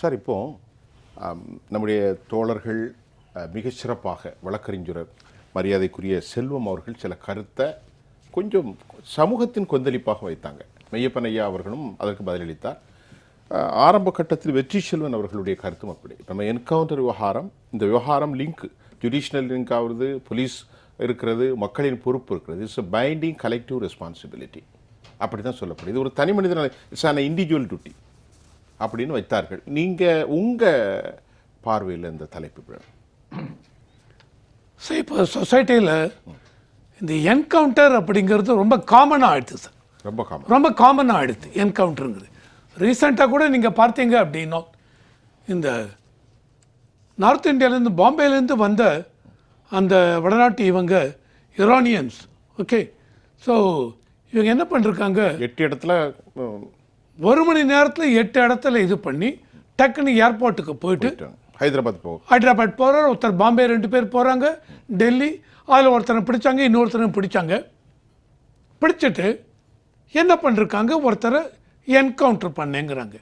Sir இப்போது நம்முடைய தோழர்கள் மிகச்சிறப்பாக சிறப்பாக வழக்கறிஞர் மரியாதைக்குரிய செல்வம் அவர்கள் சில கருத்தை கொஞ்சம் சமூகத்தின் கொந்தளிப்பாக வைத்தாங்க. மெய்யப்பன் ஐயா அவர்களும் அதற்கு பதிலளித்தார். ஆரம்ப கட்டத்தில் வெற்றி செல்வன் அவர்களுடைய கருத்தும் அப்படி. நம்ம என்கவுண்டர் விவகாரம் இந்த விவகாரம் லிங்க் ஜுடிஷியல் லிங்க் ஆகுறது போலீஸ் இருக்கிறது மக்களின் பொறுப்பு இருக்கிறது. இட்ஸ் பைண்டிங் கலெக்டிவ் ரெஸ்பான்சிபிலிட்டி அப்படி தான் சொல்லப்படுது. இது ஒரு தனி மனிதனால் இட்ஸ் ஆன் இண்டிவிஜுவல் டியூட்டி அப்படின்னு வைத்தார்கள். நீங்கள் உங்கள் பார்வையில் இந்த தலைப்பு. ஸோ இப்போ சொசைட்டியில் இந்த என்கவுண்டர் அப்படிங்கிறது ரொம்ப காமனாக ஆயிடுது சார் ரொம்ப காமன் ரொம்ப காமனாக ஆயிடுது என்கவுண்டருங்கிறது ரீசெண்டாக கூட நீங்கள் பார்த்தீங்க அப்படின்னா இந்த நார்த் இந்தியாவிலேருந்து பாம்பேலேருந்து வந்த அந்த வடநாட்டு இவங்க இரானியன்ஸ் ஓகே ஸோ இவங்க என்ன பண்ணிருக்காங்க? எட்டு இடத்துல ஒரு மணி நேரத்தில் எட்டு இடத்துல இது பண்ணி டக்குன்னு ஏர்போர்ட்டுக்கு போயிட்டு. ஹைதராபாத் போகும் ஹைதராபாத் போகிறார் ஒருத்தர் பாம்பே ரெண்டு பேர் போகிறாங்க டெல்லி அதில் ஒருத்தனை பிடிச்சாங்க இன்னொருத்தனை பிடிச்சாங்க. பிடிச்சிட்டு என்ன பண்ணிருக்காங்க? ஒருத்தரை என்கவுண்டர் பண்ணேங்கிறாங்க.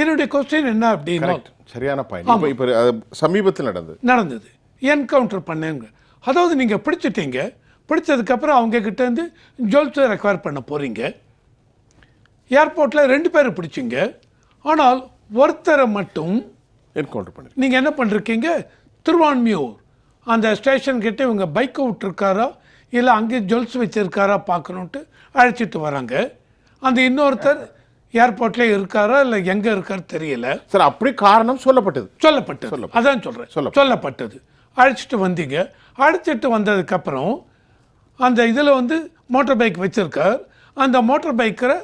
என்னுடைய கொஸ்டின் என்ன அப்படின்னா சரியான பாயிண்ட் இப்போ சமீபத்தில் நடந்தது. நடந்தது. என்கவுண்டர் பண்ணேங்க. அதாவது நீங்கள் பிடிச்சிட்டீங்க. பிடிச்சதுக்கப்புறம் அவங்க கிட்டேருந்து ஜுவல்ஸை ரெக்வயர் பண்ண போகிறீங்க ஏர்போர்ட்டில் ரெண்டு பேரை பிடிச்சிங்க. ஆனால் ஒருத்தரை மட்டும் என்கவுண்டர் பண்ணிருக்கேன் நீங்கள் என்ன பண்ணிருக்கீங்க? திருவான்மியூர். அந்த ஸ்டேஷன் கிட்ட இவங்க பைக்கை விட்டுருக்காரா? இல்லை அங்கே ஜுவல்ஸ் வச்சிருக்காரா பார்க்கணுன்ட்டு அழைச்சிட்டு வராங்க. அந்த இன்னொருத்தர் ஏர்போர்ட்லேயே இருக்காரா? இல்லை எங்கே இருக்காரு தெரியல. சார் அப்படி காரணம் சொல்லப்பட்டது. சொல்லப்பட்டது. அதான் சொல்கிறேன் சொல்லப்பட்டது. சொல்லப்பட்டது. அழைச்சிட்டு வந்தீங்க. அழைச்சிட்டு வந்ததுக்கப்புறம் அந்த இதில் வந்து மோட்டார் பைக் வச்சிருக்கார். அந்த மோட்டார் பைக்கரை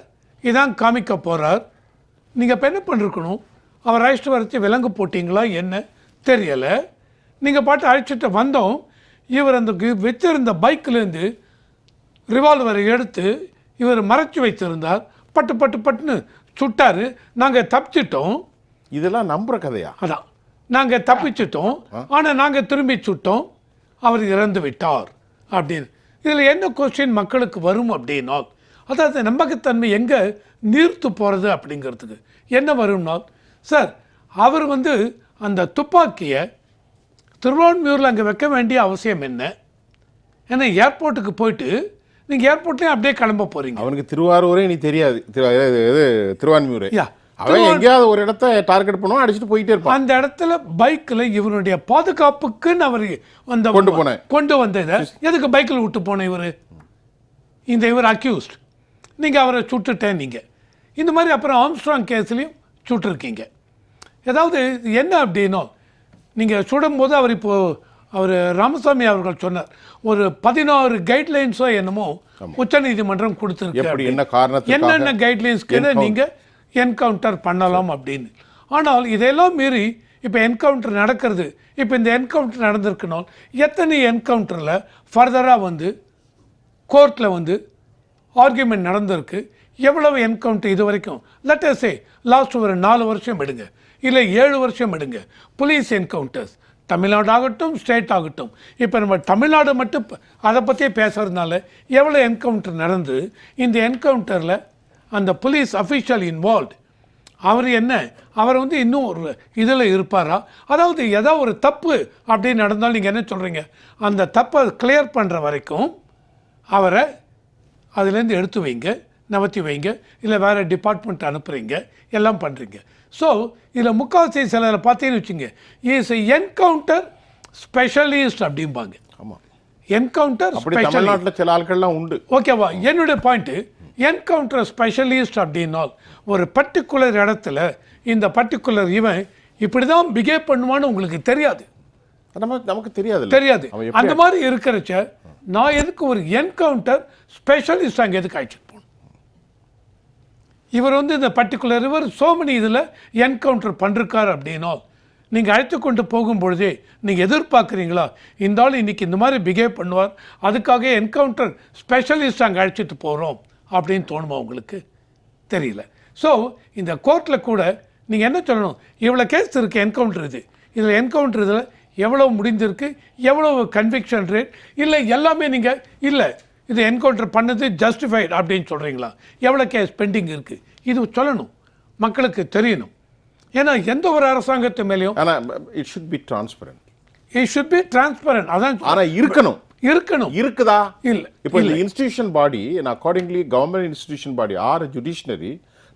இதான் காமிக்க போகிறார் நீங்கள் இப்போ என்ன பண்ணிருக்கணும்? அவர் அழைச்சிட்டு வரச்சு விலங்கு போட்டிங்களா? என்ன? தெரியலை. நீங்கள் பாட்டு அழைச்சிட்டு வந்தோம். இவர் அந்த வச்சிருந்த பைக்லேருந்து ரிவால்வரை எடுத்து இவர் மறைச்சு வைத்திருந்தார். பட்டு பட்டு பட்டுன்னு சுட்டாரு. நாங்கள் தப்பிச்சிட்டோம். இதெல்லாம் நம்புற கதையா? அதான். நாங்கள் தப்பிச்சிட்டோம். ஆனால் நாங்கள் திரும்பி சுட்டோம். அவர் இறந்து விட்டார். அப்படின்னு. இதில் என்ன கொஸ்டின் மக்களுக்கு வரும் அப்படின்னா அதாவது நம்பகத்தன்மை எங்கே நீர்த்து போகிறது அப்படிங்கிறதுக்கு. என்ன வரும்னா சார் அவர் வந்து அந்த துப்பாக்கியை திருவான்மியூரில் அங்கே வைக்க வேண்டிய அவசியம் என்ன? ஏன்னா ஏர்போர்ட்டுக்கு போயிட்டு நீங்கள் ஏர்போர்ட்லேயும் அப்படியே கிளம்ப போகிறீங்க அவனுக்கு திருவாரூரே நீ தெரியாது. திரு- இது திருவான்மியூரே. யா அவன் எங்கேயாவது ஒரு இடத்த டார்கெட் பண்ணுவான் அடிச்சுட்டு போயிட்டே இருப்பான். அந்த இடத்துல பைக்கில் இவனுடைய பாதுகாப்புக்குன்னு அவர் அந்த கொண்டு போனேன். கொண்டு வந்ததை. எதுக்கு பைக்கில் விட்டு போன இவர்? இந்த இவர் அக்யூஸ்ட் நீங்கள் அவரை சுட்டுட்டேன் நீங்கள் இந்த மாதிரி அப்புறம் ஆம்ஸ்ட்ராங் கேஸ்லையும் சுட்டிருக்கீங்க. ஏதாவது என்ன அப்படின்னா நீங்கள் சுடும்போது அவர் இப்போ அவர் ராமசாமி அவர்கள் சொன்னார் ஒரு பதினாறு கைட்லைன்ஸோ என்னமோ உச்சநீதிமன்றம் கொடுத்துருக்கு என்னென்ன கைட்லைன்ஸ்க்கு நீங்கள் என்கவுண்டர் பண்ணலாம் அப்படின்னு. ஆனால் இதெல்லாம் மீறி இப்போ என்கவுண்டர் நடக்கிறது. இப்போ இந்த என்கவுண்டர் நடந்திருக்கணும் எத்தனை என்கவுண்டரில் ஃபர்தராக வந்து கோர்ட்டில் வந்து ஆர்கியூமெண்ட் நடந்திருக்கு. எவ்வளவு என்கவுண்டர் இது வரைக்கும்? லெட்டர்ஸே லாஸ்ட் ஒரு நாலு வருஷம் எடுங்க. இல்லை ஏழு வருஷம் எடுங்க. போலீஸ் என்கவுண்டர்ஸ் தமிழ்நாடு ஆகட்டும் ஸ்டேட் ஆகட்டும். இப்போ நம்ம தமிழ்நாடு மட்டும் அதை பற்றியே பேசுகிறதுனால எவ்வளோ என்கவுண்டர் நடந்து இந்த என்கவுண்டரில் அந்த போலீஸ் அஃபிஷியல் இன்வால்வ்டு அவர் என்ன? அவர் வந்து இன்னும் ஒரு இதில் இருப்பாரா? அதாவது ஏதோ ஒரு தப்பு அப்படின்னு நடந்தாலும் நீங்கள் என்ன சொல்கிறீங்க அந்த தப்பை கிளியர் பண்ணுற வரைக்கும் அவரை அதுலேருந்து எடுத்து வைங்க நவத்தி வைங்க இல்லை வேறு டிபார்ட்மெண்ட் அனுப்புகிறீங்க எல்லாம் பண்ணுறீங்க ஸோ இதில் முக்கால்வாசி சிலரை பார்த்தீங்கன்னு வச்சுங்க இஸ் என்கவுண்டர் ஸ்பெஷலிஸ்ட் அப்படிம்பாங்க. ஆமா. என்கவுண்டர் தமிழ்நாட்டுல சில ஆட்கள்லாம் உண்டு. ஓகேவா என்னுடைய பாயிண்ட்டு என்கவுண்டர் ஸ்பெஷலிஸ்ட் அப்படின்னால் ஒரு பர்டிகுலர் இடத்துல இந்த பர்டிகுலர் இவன் இப்படி தான் பிஹேவ் பண்ணுவான்னு உங்களுக்கு தெரியாது. நம்ம நமக்கு தெரியாது. தெரியாது அந்த மாதிரி இருக்கிறச்ச நான் எதுக்கு ஒரு என்கவுண்டர் ஸ்பெஷலிஸ்ட் அங்கே எதுக்கு அழைச்சிட்டு போகணும்? இவர் வந்து இந்த பர்டிகுலர் இவர் சோமனி இதில் என்கவுண்டர் பண்ணிருக்கார் அப்படின்னோ நீங்கள் அழைத்து கொண்டு போகும்பொழுதே நீங்கள் எதிர்பார்க்குறீங்களா? இந்த ஆள் இன்றைக்கி இந்த மாதிரி பிஹேவ் பண்ணுவார் அதுக்காக என்கவுண்டர் ஸ்பெஷலிஸ்ட் அங்கே அழைச்சிட்டு போகிறோம் அப்படின்னு தோணுமா உங்களுக்கு? தெரியல. ஸோ இந்த கோர்ட்டில் கூட நீங்கள் என்ன சொல்லணும்? இவ்வளோ கேஸ் இருக்குது என்கவுண்டர் இது. இதில் என்கவுண்டர் இதில் எவ்வளோ முடிந்திருக்கு எவ்வளோ கன்விக்ஷன் ரேட் இல்லை எல்லாமே நீங்கள் இல்லை இது என்கவுண்டர் பண்ணது ஜஸ்டிஃபைட் அப்படின்னு சொல்கிறீங்களா எவ்வளோ கேஸ் பெண்டிங் இருக்குது இது சொல்லணும். மக்களுக்கு தெரியணும். ஏன்னா எந்த ஒரு அரசாங்கத்து மேலேயும் ஆனா it should be transparent it should be transparent அதான் ஆனா இருக்கணும். இருக்கணும். இருக்குதா? இல்ல இப்போ இந்த institution body accordingly government institution body or judiciary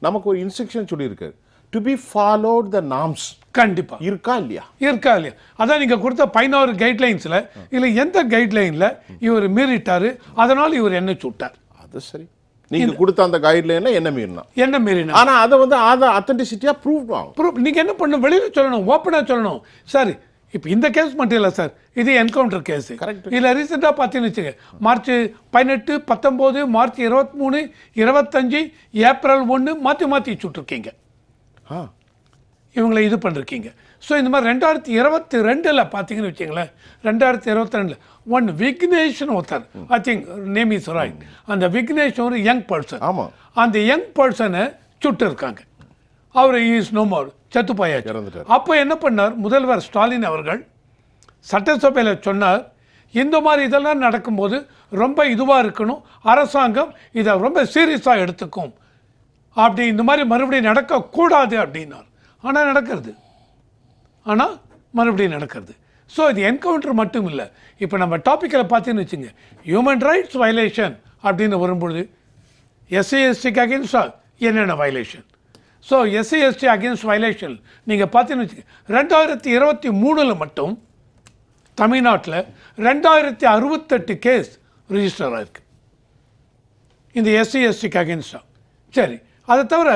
நமக்கு ஒரு இன்ஸ்ட்ரக்ஷன் சொல்லியிருக்கு. To be followed the norms கண்டிப்பா. இருக்கா இல்லையா? இருக்கா இல்லையா? அதான் நீங்க கொடுத்த பதினோரு கைட்லைன்ஸ்ல இல்ல எந்த கைட்லைன்ல இவர் மீறிட்டாரு அதனால இவர் என்ன சுட்டார். அது சரி. நீங்க கொடுத்த அந்த கைட்லைன்ல என்ன மீறினா? என்ன மீறினா? ஆனா அதை வந்து அதை அத்தன்டிசிட்டியா ப்ரூவ் ஆகும் ப்ரூஃப் நீங்க என்ன பண்ணணும்? வெளியில சொல்லணும் ஓப்பனா சொல்லணும். சார் இப்போ இந்த கேஸ் மட்டும் இல்லை சார். இது என்கவுண்டர் கேஸ் Correct. இதில் ரீசெண்டாக பார்த்தீங்கன்னு வச்சுங்க மார்ச் பதினெட்டு பத்தொம்போது மார்ச் இருபத்தி மூணு இருபத்தஞ்சு ஏப்ரல் ஒன்று மாற்றி மாற்றி சுட்டிருக்கீங்க. ஆ. இவங்களை இது பண்ணிருக்கீங்க. ஸோ இந்த மாதிரி ரெண்டாயிரத்தி இருபத்தி ரெண்டில் பார்த்தீங்கன்னு வச்சுங்களேன் ரெண்டாயிரத்தி இருபத்தி ரெண்டில் ஒன் விக்னேஷ்னு ஒருத்தர் I think name is right அந்த விக்னேஷ் ஒரு யங் பர்சன் ஆமா. அந்த யங் பர்சனை சுட்டு இருக்காங்க அவர் இஸ் நோ மோர் செத்து போயாச்சு. இறந்துட்டார். அப்போ என்ன பண்ணார்? முதல்வர் ஸ்டாலின் அவர்கள் சட்டசபையில் சொன்னார் இந்த மாதிரி இதெல்லாம் நடக்கும்போது ரொம்ப இதுவாக இருக்கணும் அரசாங்கம் இதை ரொம்ப சீரியஸாக எடுத்துக்கும். அப்படி இந்த மாதிரி மறுபடியும் நடக்கக்கூடாது அப்படின்னார். ஆனால் நடக்கிறது. ஆனால் மறுபடியும் நடக்கிறது. ஸோ இது என்கவுண்டர் மட்டும் இல்லை. இப்போ நம்ம டாப்பிக்கில் பார்த்தீங்கன்னு வச்சுங்க ஹியூமன் ரைட்ஸ் வயலேஷன் அப்படின்னு வரும்பொழுது எஸ்சி எஸ்டிக்கு அகேன்ஸ்டாக என்னென்ன violation so SC ST against violation நீங்கள் பார்த்தீங்கன்னு வச்சுங்க ரெண்டாயிரத்தி இருபத்தி மூணில் மட்டும் தமிழ்நாட்டில் ரெண்டாயிரத்தி அறுபத்தெட்டு கேஸ் ரிஜிஸ்டர் ஆகிருக்கு இந்த எஸ்சி எஸ்டிக்கு அகேன்ஸ்டாக சரி அதை தவிர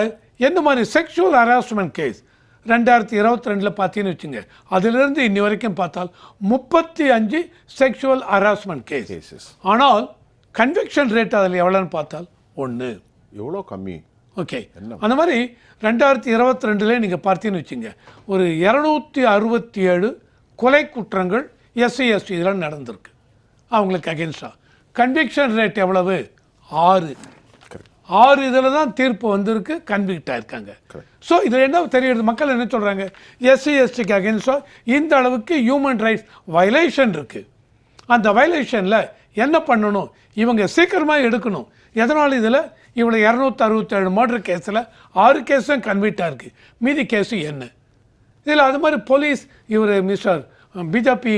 எந்த மாதிரி செக்ஷுவல் ஹராஸ்மெண்ட் கேஸ் ரெண்டாயிரத்தி இருபத்தி ரெண்டில் பார்த்தீங்கன்னு வச்சுங்க. அதிலிருந்து இன்னி வரைக்கும் பார்த்தால் முப்பத்தி அஞ்சு செக்ஷுவல் ஹராஸ்மெண்ட் கேஸ் ஆனால் கன்விக்ஷன் ரேட் அதில் எவ்வளோன்னு பார்த்தால் ஒன்று எவ்வளோ கம்மி? ஓகே. அந்த மாதிரி ரெண்டாயிரத்தி இருபத்தி ரெண்டுல நீங்கள் பார்த்தீங்கன்னு வச்சுங்க. ஒரு இரநூத்தி அறுபத்தி ஏழு கொலை குற்றங்கள் எஸ்சி எஸ்டி இதெல்லாம் நடந்திருக்கு. அவங்களுக்கு அகேன்ஸ்டாக கன்விக்ஷன் ரேட் எவ்வளவு? ஆறு. ஆறு இதில் தான் தீர்ப்பு வந்திருக்கு கன்விக்ட் ஆயிருக்காங்க. ஸோ இதில் என்ன தெரியுது? மக்கள் என்ன சொல்கிறாங்க எஸ்சி எஸ்டிக்கு அகேன்ஸ்டாக இந்த அளவுக்கு ஹியூமன் ரைட்ஸ் வயலேஷன் இருக்குது அந்த வயலேஷனில் என்ன பண்ணணும்? இவங்க சீக்கிரமாக எடுக்கணும். எதனால் இதில்? இவ்வளோ இரநூத்தி அறுபத்தேழு மர்டர் கேஸில் ஆறு கேஸும் கன்விக்டாக இருக்குது மீதி கேஸு என்ன? இதில் அது மாதிரி போலீஸ் இவர் மிஸ்டர் பிஜேபி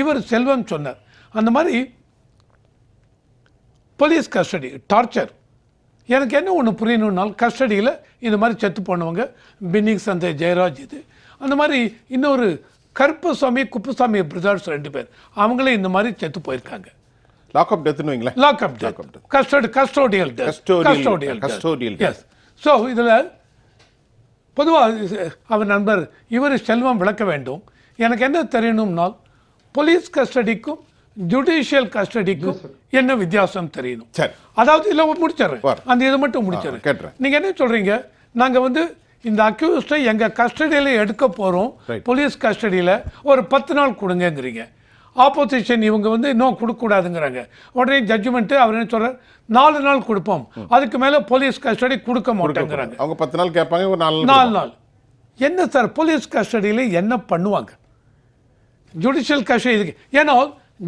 இவர் செல்வம் சொன்னார். அந்த மாதிரி போலீஸ் கஸ்டடி டார்ச்சர் எனக்கு என்ன ஒன்று புரியணும்னால் கஸ்டடியில் இந்த மாதிரி செத்து போனவங்க பின்னிங் சந்தை ஜெயராஜ் இது. அந்த மாதிரி இன்னொரு கருப்பசாமி குப்புசாமி பிரதர்ஸ் ரெண்டு பேர் அவங்களே இந்த மாதிரி செத்து போயிருக்காங்க. லாக் அப் டெத்னு வைங்களேன். Lock up Lock up death. Custody custodial Custodial- custodial death. Yes so இதில் பொதுவாக அவர் நண்பர் இவர் செல்வம் விளக்க வேண்டும். எனக்கு என்ன தெரியணும்னால் போலீஸ் கஸ்டடிக்கும் ஜுடிஷியல் கஸ்டடிக்கும் என்ன வித்தியாசம் தெரியணும்? சரி. அதாவது இல்லை முடிச்சிடுறேன். அந்த இதை மட்டும் முடிச்சிடுறேன். கேட்டுறேன். நீங்கள் என்ன சொல்கிறீங்க நாங்கள் வந்து இந்த அக்யூஸ்டை எங்கள் கஸ்டடியில் எடுக்க போகிறோம். போலீஸ் கஸ்டடியில் ஒரு பத்து நாள் கொடுங்கங்கிறீங்க. ஆப்போசிஷன் இவங்க வந்து இன்னும் கொடுக்கக்கூடாதுங்கிறாங்க. உடனே ஜட்ஜ்மெண்ட்டு அவர் என்ன சொல்கிறார் நாலு நாள் கொடுப்போம். அதுக்கு மேலே போலீஸ் கஸ்டடி கொடுக்க மாட்டேங்கிறாங்க. அவங்க பத்து நாள் கேட்பாங்க ஒரு நாலு நாலு நாள். என்ன சார் போலீஸ் கஸ்டடியில் என்ன பண்ணுவாங்க? ஜுடிஷியல் கஸ்டடி இதுக்கு ஏன்னா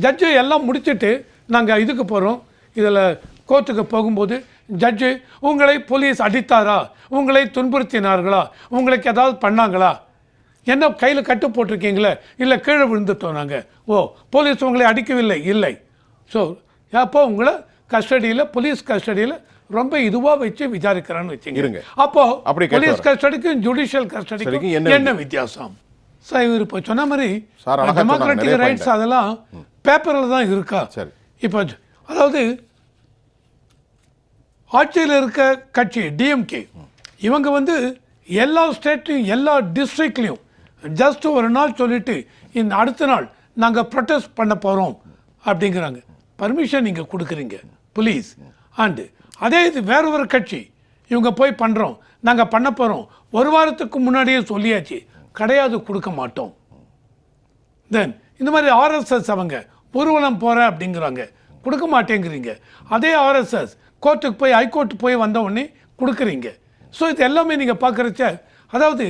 ஜட்ஜு எல்லாம் முடிச்சிட்டு நாங்கள் இதுக்கு போகிறோம் இதில் கோர்ட்டுக்கு போகும்போது ஜட்ஜு உங்களை போலீஸ் அடித்தாரா? உங்களை துன்புறுத்தினார்களா? உங்களுக்கு ஏதாவது பண்ணாங்களா? என்ன கையில் கட்டு போட்டிருக்கீங்களே? இல்லை கீழே விழுந்துட்டோம் நாங்கள் ஓ போலீஸ் உங்களை அடிக்கவில்லை. இல்லை. ஸோ அப்போ உங்களை கஸ்டடியில் போலீஸ் கஸ்டடியில் ரொம்ப இதுவாக வச்சு விசாரிக்கிறான்னு வச்சுங்க. இருங்க. அப்போ அப்படி போலீஸ் கஸ்டடிக்கும் ஜுடிஷியல் கஸ்டடிக்கும் என்ன வித்தியாசம்? சார் இவர் இப்போ சொன்ன மாதிரி. டெமோக்ராட்டிக் ரைட்ஸ் அதெல்லாம் பேப்பரில் தான் இருக்கா? சரி. இப்போ அதாவது ஆட்சியில் இருக்க கட்சி டிஎம்கே இவங்க வந்து எல்லா ஸ்டேட்லையும் எல்லா டிஸ்ட்ரிக்ட்லையும் ஜஸ்ட் ஒரு நாள் சொல்லிட்டு இந்த அடுத்த நாள் நாங்கள் ப்ரொட்டஸ்ட் பண்ண போகிறோம் அப்படிங்கிறாங்க. பர்மிஷன் நீங்கள் கொடுக்குறீங்க புலீஸ் அண்டு அதே இது வேற ஒரு கட்சி இவங்க போய் பண்ணுறோம் நாங்கள் பண்ண போகிறோம் ஒரு வாரத்துக்கு முன்னாடியே சொல்லியாச்சு கிடையாது கொடுக்க மாட்டோம். தென் இந்த மாதிரி ஆர்எஸ்எஸ் அவங்க ஊர்வலம் போகிறேன் அப்படிங்கிறாங்க கொடுக்க மாட்டேங்கிறீங்க அதே ஆர்எஸ்எஸ் கோர்ட்டுக்கு போய் ஹைகோர்ட்டு போய் வந்த உடனே கொடுக்குறீங்க ஸோ இது எல்லாமே நீங்கள் பார்க்குறச்ச அதாவது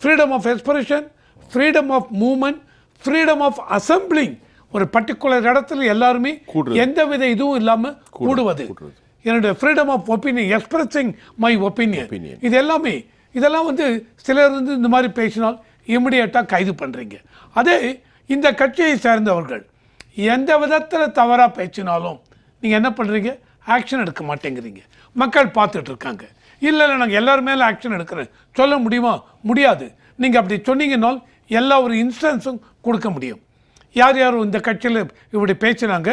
freedom of expression freedom of movement freedom of assembling ஒரு பர்டிகுலர் இடத்துல எல்லாருமே கூடுறது. எந்தவித இதுவும் இல்லாமல் கூடுவது. என்னுடைய freedom of opinion expressing my opinion Opinion. இது எல்லாமே இதெல்லாம் வந்து சிலர் வந்து இந்த மாதிரி பேசினால் இமிடியேட்டாக கைது பண்ணுறீங்க அதே இந்த கட்சியை சேர்ந்தவர்கள் எந்த விதத்தில் தவறாக பேச்சினாலும் நீங்கள் என்ன பண்ணுறீங்க ஆக்ஷன் எடுக்க மாட்டேங்கிறீங்க. மக்கள் பார்த்துட்டு இருக்காங்க. இல்லை இல்லை நாங்கள் எல்லோரும் மேலே ஆக்ஷன் எடுக்கிறேன். சொல்ல முடியுமா? முடியாது. நீங்கள் அப்படி சொன்னீங்கன்னால் எல்லா ஒரு இன்ஸ்டன்ஸும் கொடுக்க முடியும். யார் யார் இந்த கட்சியில் இப்படி பேசினாங்க?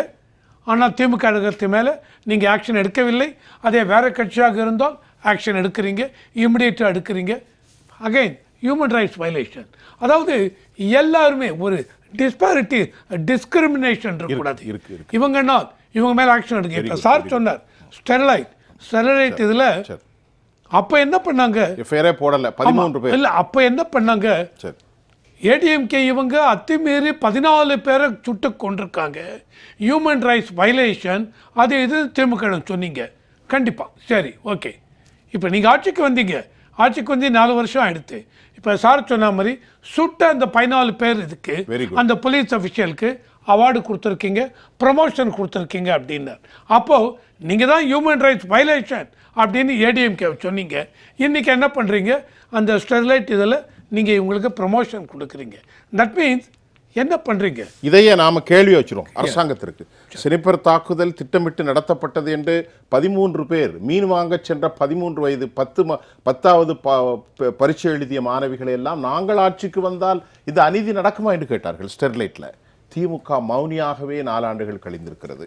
ஆனால் திமுக கழகத்து மேலே நீங்கள் ஆக்ஷன் எடுக்கவில்லை. அதே வேறு கட்சியாக இருந்தால் ஆக்ஷன் எடுக்கிறீங்க. இமிடியேட்டாக எடுக்கிறீங்க. அகைன் ஹியூமன் ரைட்ஸ் வயலேஷன் அதாவது எல்லாருமே ஒரு டிஸ்பாரிட்டி டிஸ்கிரிமினேஷன் இருக்கக்கூடாது. இருக்கு, இவங்கன்னா இவங்க மேலே ஆக்ஷன் இப்போ சார் சொன்னார் ஸ்டெர்லைட் ஸ்டெர்லைட் இதில் அப்போ என்ன பண்ணாங்க? எஃப்ஐஆரே போடல பதிமூன்று பேர். இல்லை அப்போ என்ன பண்ணாங்க? சரி ஏடிஎம்கே இவங்க அத்துமீறி பதினாலு பேரை சுட்டு கொண்டிருக்காங்க ஹியூமன் ரைட்ஸ் வயலேஷன் அது இது திமுக சொன்னீங்க. கண்டிப்பாக சரி ஓகே இப்போ நீங்கள் ஆட்சிக்கு வந்தீங்க. ஆட்சிக்கு வந்து நாலு வருஷம் ஆயிடுத்து. இப்போ சார் சொன்ன மாதிரி சுட்ட அந்த பதினாலு பேர் இதுக்கு. அந்த போலீஸ் அஃபிஷியலுக்கு அவார்டு கொடுத்துருக்கீங்க ப்ரமோஷன் கொடுத்துருக்கீங்க அப்படின்னார். அப்போது நீங்கள் தான் ஹியூமன் ரைட்ஸ் வயலேஷன் அப்படின்னு ஏடிஎம்கே சொன்னீங்க. இன்றைக்கி என்ன பண்ணுறீங்க அந்த ஸ்டெர்லைட் இதில் நீங்கள் இவங்களுக்கு ப்ரமோஷன் கொடுக்குறீங்க. தட் மீன்ஸ் என்ன பண்ணுறீங்க இதையே நாம கேள்வி வச்சிரும் அரசாங்கத்திற்கு. சினிப்பர் தாக்குதல் திட்டமிட்டு நடத்தப்பட்டது என்று பதிமூன்று பேர் மீன் வாங்கச் சென்ற பதிமூன்று வயது பத்து பத்தாவது பரீட்சை எழுதிய மாணவிகளை எல்லாம் நாங்கள் ஆட்சிக்கு வந்தால் இது அநீதி நடக்குமா என்று கேட்டார்கள் ஸ்டெர்லைட்ல. திமுக மௌனியாகவே நாலாண்டுகள் கழிந்திருக்கிறது.